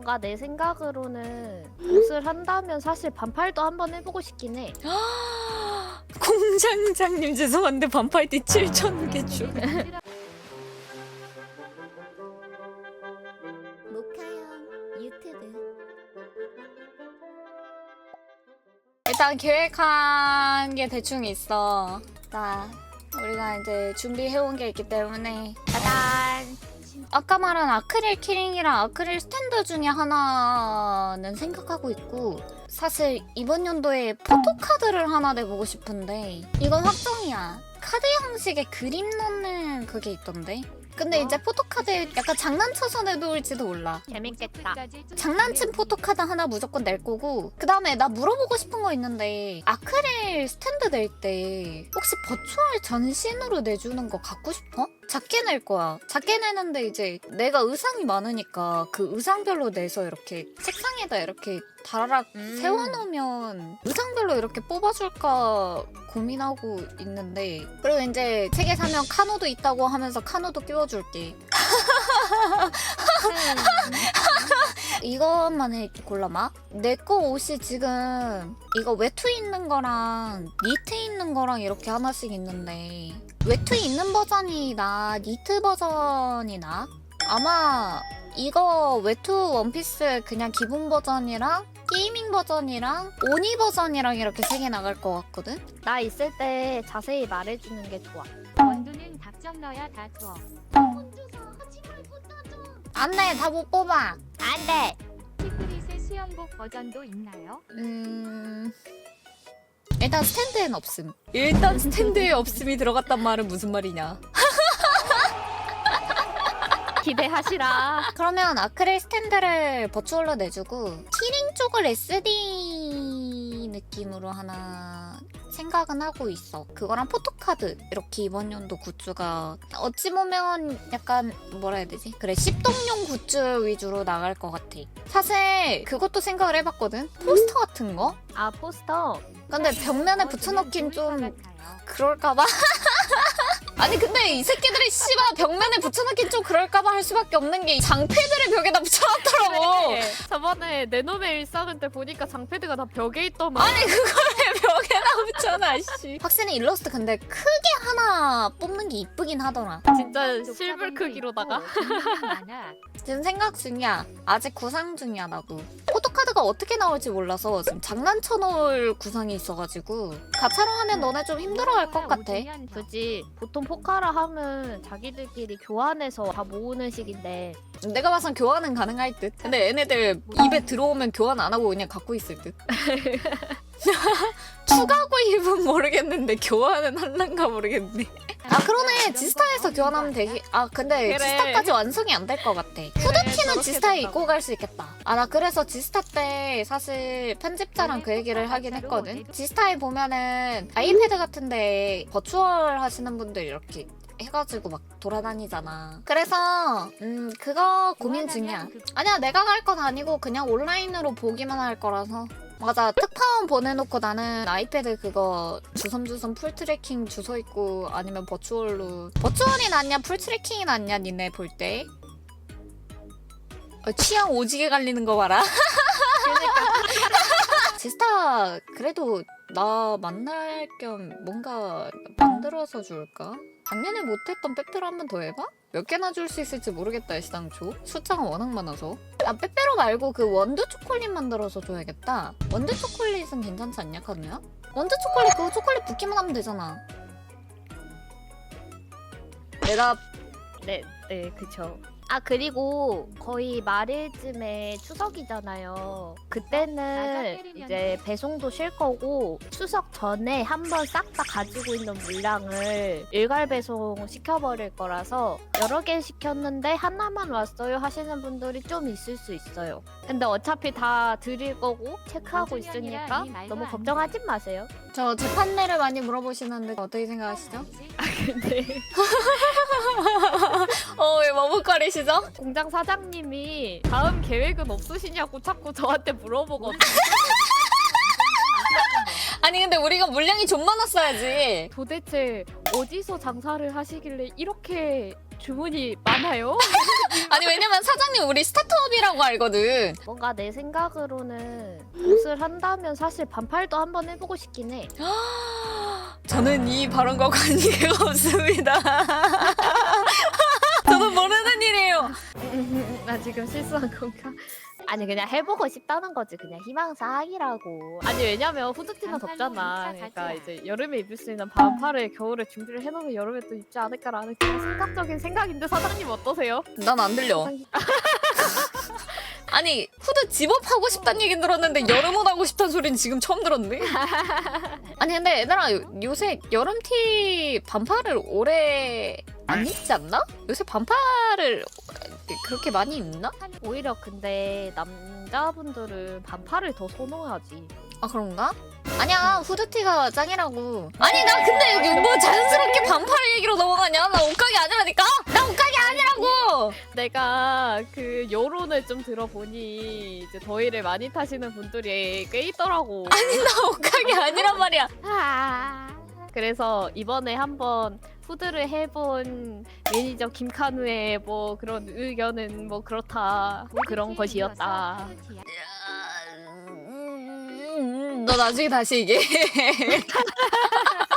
뭔가 내 생각으로는 옷을 한다면 사실 반팔도 한번 해보고 싶긴 해. 공장장님 죄송한데 반팔티 7천 개 주. 모카형 유튜브. 일단 계획한 게 대충 있어. 나 우리가 이제 준비해온 게 있기 때문에 짜잔. 아까 말한 아크릴 키링이랑 아크릴 스탠드 중에 하나는 생각하고 있고 사실 이번 연도에 포토카드를 하나 내보고 싶은데 이건 확정이야. 카드 형식의 그림 넣는 그게 있던데. 근데 이제 포토카드 약간 장난쳐서 내놓을지도 몰라. 재밌겠다. 장난친 포토카드 하나 무조건 낼 거고 그 다음에 나 물어보고 싶은 거 있는데 아크릴 스탠드 낼 때 혹시 버추얼 전신으로 내주는 거 갖고 싶어? 작게 낼 거야. 작게 내는데 이제 내가 의상이 많으니까 그 의상별로 내서 이렇게 책상에다 이렇게 다라락 음. 세워놓으면 의상별로 이렇게 뽑아줄까 고민하고 있는데 그리고 이제 책에 사면 카노도 있다고 하면서 카노도 끼워줄게 이것만 해 골라봐. 내 거 옷이 지금 이거 외투 있는 거랑 니트 있는 거랑 이렇게 하나씩 있는데 외투 있는 버전이 나 니트 버전이 나? 아마 이거 외투 원피스 그냥 기본 버전이랑 게이밍 버전이랑 오니 버전이랑 이렇게 세 개 나갈 것 같거든? 나 있을 때 자세히 말해주는 게 좋아. 원두는 답정 넣어야 다 투어. 안돼 다 못 뽑아. 안 돼! 피크릿의 수영복 버전도 있나요? 음... 일단 스탠드엔 없음. 일단 스탠드에 없음이 들어갔단 말은 무슨 말이냐? 기대하시라. 그러면 아크릴 스탠드를 버추얼로 내주고 키링 쪽을 SD 느낌으로 하나 생각은 하고 있어. 그거랑 포토카드 이렇게 이번 연도 굿즈가 어찌 보면 약간 뭐라 해야 되지? 그래 씹동용 굿즈 위주로 나갈 것 같아. 사실 그것도 생각을 해봤거든. 포스터 같은 거? 아 포스터. 근데 벽면에 붙여놓긴 좀 그럴까봐. 아니 근데 이 새끼들이 씨발 벽면에 붙여놓긴 좀 그럴까봐 할 수밖에 없는 게 장패들을 벽에다 붙여놨더라고. 저번에 내 놈의 일상은 때 보니까 장패드가 다 벽에 있더만. 아니 그걸 붙여놔 씨. 확실히 일러스트 근데 크게 하나 뽑는 게 이쁘긴 하더라. 진짜 실물 크기로다가. 지금 생각 중이야. 아직 구상 중이야 나도. 포토카드가 어떻게 나올지 몰라서 지금 장난쳐 놓을 구상이 있어가지고 가차로 하면 너네 좀 힘들어할 것 같아. 그지 보통 포카라 하면 자기들끼리 교환해서 다 모으는 식인데 내가 봐선 교환은 가능할 듯. 근데 얘네들 입에 들어오면 교환 안 하고 그냥 갖고 있을 듯. 추가 구입은 모르겠는데 교환은 할란가 모르겠네. 아 그러네 지스타에서 교환하면 되기. 아 근데 그래. 지스타까지 완성이 안 될 것 같아. 후드티는 지스타에 입고 갈 수 있겠다. 아 나 그래서 지스타 때 사실 편집자랑 그 얘기를 하긴 했거든. 지스타에 보면은 아이패드 같은데 버추얼 하시는 분들 이렇게 해가지고 막 돌아다니잖아. 그래서 음 그거 고민 중이야. 아니야 내가 갈 건 아니고 그냥 온라인으로 보기만 할 거라서 맞아. 특파원 보내놓고 나는 아이패드 그거 주섬주섬 풀 트래킹 주소 있고 아니면 버추얼로. 버추얼이 낫냐? 풀 트래킹이 낫냐 니네 볼 때? 어, 취향 오지게 갈리는 거 봐라 지스타 그래도 나 만날 겸 뭔가 만들어서 줄까? 작년에 못했던 빼빼로 한 번 더 해봐? 몇 개나 줄 수 있을지 모르겠다 애시당초 숫자가 워낙 많아서 아 빼빼로 말고 그 원두 초콜릿 만들어서 줘야겠다 원두 초콜릿은 괜찮지 않냐 카누야? 원두 초콜릿 그거 초콜릿 붓기만 하면 되잖아 내가 네, 네, 그쵸. 아, 그리고 거의 말일쯤에 추석이잖아요. 그때는 이제 배송도 쉴 거고, 추석 전에 한 번 싹 다 가지고 있는 물량을 일괄 배송 시켜버릴 거라서, 여러 개 시켰는데 하나만 왔어요 하시는 분들이 좀 있을 수 있어요. 근데 어차피 다 드릴 거고, 체크하고 있으니까 너무 걱정하지 마세요. 저 재판례를 많이 물어보시는데 어떻게 생각하시죠? 근데 어왜 머뭇거리시죠? 공장 사장님이 다음 계획은 없으시냐고 자꾸 저한테 물어보거든요. 아니 근데 우리가 물량이 좀 많았어야지 도대체 어디서 장사를 하시길래 이렇게 주문이 많아요? 아니 왜냐면 사장님 우리 스타트업이라고 알거든. 뭔가 내 생각으로는 옷을 한다면 사실 반팔도 한번 해보고 싶긴 해. 저는 이 발언과 관계가 없습니다. 저도 모르는 일이에요. 나 지금 실수한 건가? 아니 그냥 해보고 싶다는 거지 그냥 희망사항이라고 아니 왜냐면 후드티는 반팔로 덥잖아 그러니까. 이제 여름에 입을 수 있는 반팔을 겨울에 준비를 해놓으면 여름에 또 입지 않을까라는 그냥 생각적인 생각인데 사장님 어떠세요? 난 안 들려. 아니 후드 집업하고 싶다는 얘긴 들었는데 여름옷 하고 싶다는 소리는 지금 처음 들었네. 아니 근데 얘들아 요- 요새 여름티 반팔을 오래 안 입지 않나? 요새 반팔을 그렇게 많이 입나? 오히려 근데 남자분들은 반팔을 더 선호하지. 아 그런가? 아니야 후드티가 짱이라고. 아니 나 근데 여기 뭐 자연스럽게 반팔 얘기로 넘어가냐? 나 옷가게 아니라니까? 나 옷가게 아니라고! 내가 그 여론을 좀 들어보니 이제 더위를 많이 타시는 분들이 꽤 있더라고. 아니 나 옷가게 아니란 말이야. 그래서 이번에 한번 후드를 해본 매니저 김칸우의 뭐 그런 의견은 뭐 그렇다 뭐 그런 것이었다. 음, 너 나중에 다시 얘기해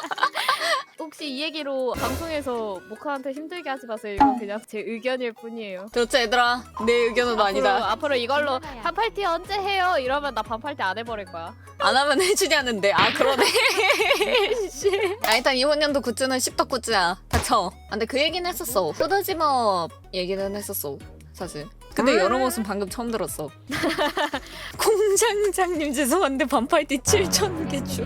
혹시 이 얘기로 방송에서 모카한테 힘들게 하지 마세요. 이건 그냥 제 의견일 뿐이에요. 그렇지 얘들아 내 의견은 앞으로, 아니다 앞으로 이걸로 반팔티 언제 해요? 이러면 나 반팔티 안 해버릴 거야. 안 하면 해주냐는데 아 그러네 씨. 아 일단 이번 연도 굿즈는 십덕 굿즈야 닥쳐 아, 근데 그 얘기는 했었어 후드집업 얘기는 했었어 사실 근데 여름옷은 방금 처음 들었어 공장장님 죄송한데 반팔티 7천 개주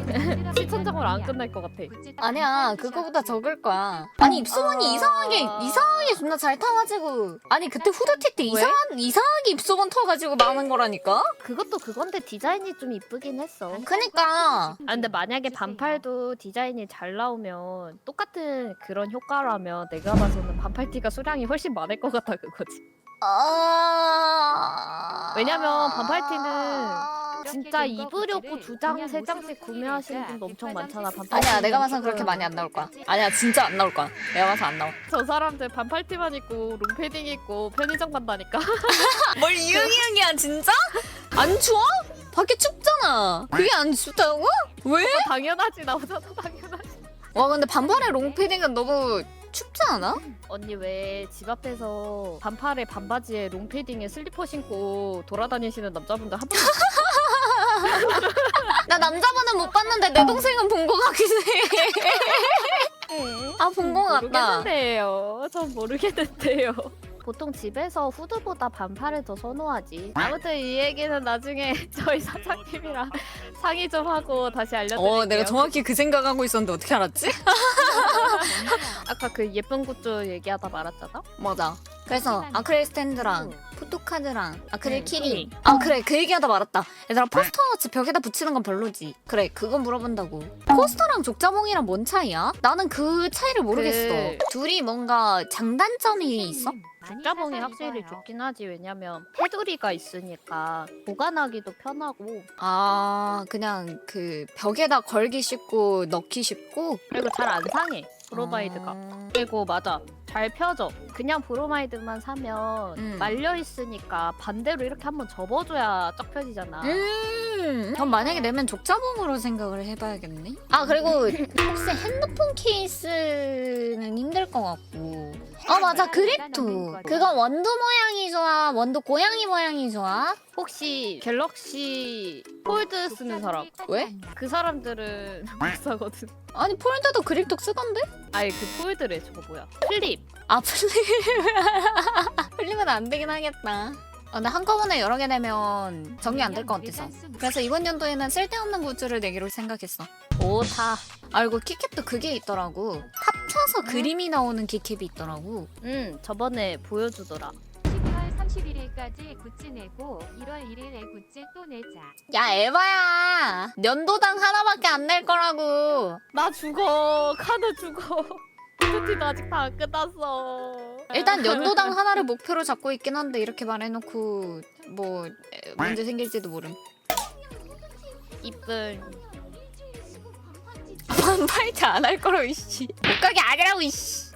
시천장으로 안 끝날 것 같아. 아니야 그거보다 적을 거야 아니 입소문이 어. 이상하게 이상하게 존나 잘 타가지고 아니 그때 후드티 때 왜? 이상한 이상하게 입소문 터가지고 많은 거라니까 그것도 그건데 디자인이 좀 이쁘긴 했어. 그니까 아 근데 만약에 반팔도 디자인이 잘 나오면 똑같은 그런 효과라면 내가 봐서는 반팔 티가 수량이 훨씬 많을 것 같아 그거지. 아... 왜냐면 반팔티는 진짜 입으려고 두 장, 세 장씩 구매하시는 분도 엄청 많잖아. 반팔티. 아니야 내가 봐선 그렇게 많이 안 나올 거야 아니야 진짜 안 나올 거야 내가 봐서 안 나와 저 사람들 반팔티만 입고 롱패딩 입고 편의점 간다니까. 뭘 이응이응이야 진짜? 안 추워? 밖에 춥잖아 그게 안 춥다고? 왜? 당연하지 나보다 더 당연하지. 와 근데 반팔에 롱패딩은 너무 않아? 언니 왜 집 앞에서 반팔에 반바지에 롱패딩에 슬리퍼 신고 돌아다니시는 남자분들 한 번. 나 남자분은 못 봤는데 내 동생은 본 거 같긴 해 아 본 거 같다 모르겠는데요. 전 모르겠는데요. 보통 집에서 후드보다 반팔을 더 선호하지. 아무튼 이 얘기는 나중에 저희 사장님이랑 상의 좀 하고 다시 알려드릴게요. 어 내가 정확히 그 생각하고 있었는데 어떻게 알았지? 아까 그 예쁜 굿즈 얘기하다 말았잖아. 맞아. 그래서 아크릴 스탠드랑 포토카드랑 아크릴 응, 키링. 아 그래. 그 얘기하다 말았다. 얘들아 포스터 같이 벽에다 붙이는 건 별로지. 그래 그건 물어본다고. 포스터랑 족자몽이랑 뭔 차이야? 나는 그 차이를 모르겠어. 그- 둘이 뭔가 장단점이 있어? 족자봉이 확실히 좋긴 하지. 왜냐면 테두리가 있으니까 보관하기도 편하고. 아 그냥 그 벽에다 걸기 쉽고 넣기 쉽고? 그리고 잘 안 상해. 브로마이드가. 아, 그리고 맞아. 잘 펴져. 그냥 브로마이드만 사면 음. 말려 있으니까 반대로 이렇게 한번 접어줘야 쫙 펴지잖아. 음, 그럼 만약에 내면 족자봉으로 생각을 해봐야겠네. 아 그리고 혹시 핸드폰 케이스는 힘들 것 같고. 아 맞아 그립토. 그거 원두 모양이 좋아. 원두 고양이 모양이 좋아. 혹시 갤럭시 폴드 쓰는 사람? 왜? 그 사람들은 못 사거든. 아니 폴드도 그립토 쓰던데? 아예 그 폴드래 저거 뭐야? 플립. 아 플립. 플립은 안 되긴 하겠다. 아, 근데 한꺼번에 여러 개 내면 정리 안 될 것 같아서. 그래서 이번 연도에는 쓸데없는 굿즈를 내기로 생각했어. 오다. 아 그리고 키캡도 그게 있더라고. 합쳐서 그림이 나오는 키캡이 있더라고. 응 저번에 보여주더라. 12월 31일까지 굿즈 내고 1월 1일에 굿즈 또 내자. 야 에바야 연도당 하나밖에 안 낼 거라고 나 죽어. 카드 죽어. 푸드티도 아직 다 안 끝났어. 일단 연도당 하나를 목표로 잡고 있긴 한데 이렇게 말해놓고 뭐 에, 문제 생길지도 모름 이쁜. 반팔티 안 할 거라고 이씨 못 가게 아니라고 이씨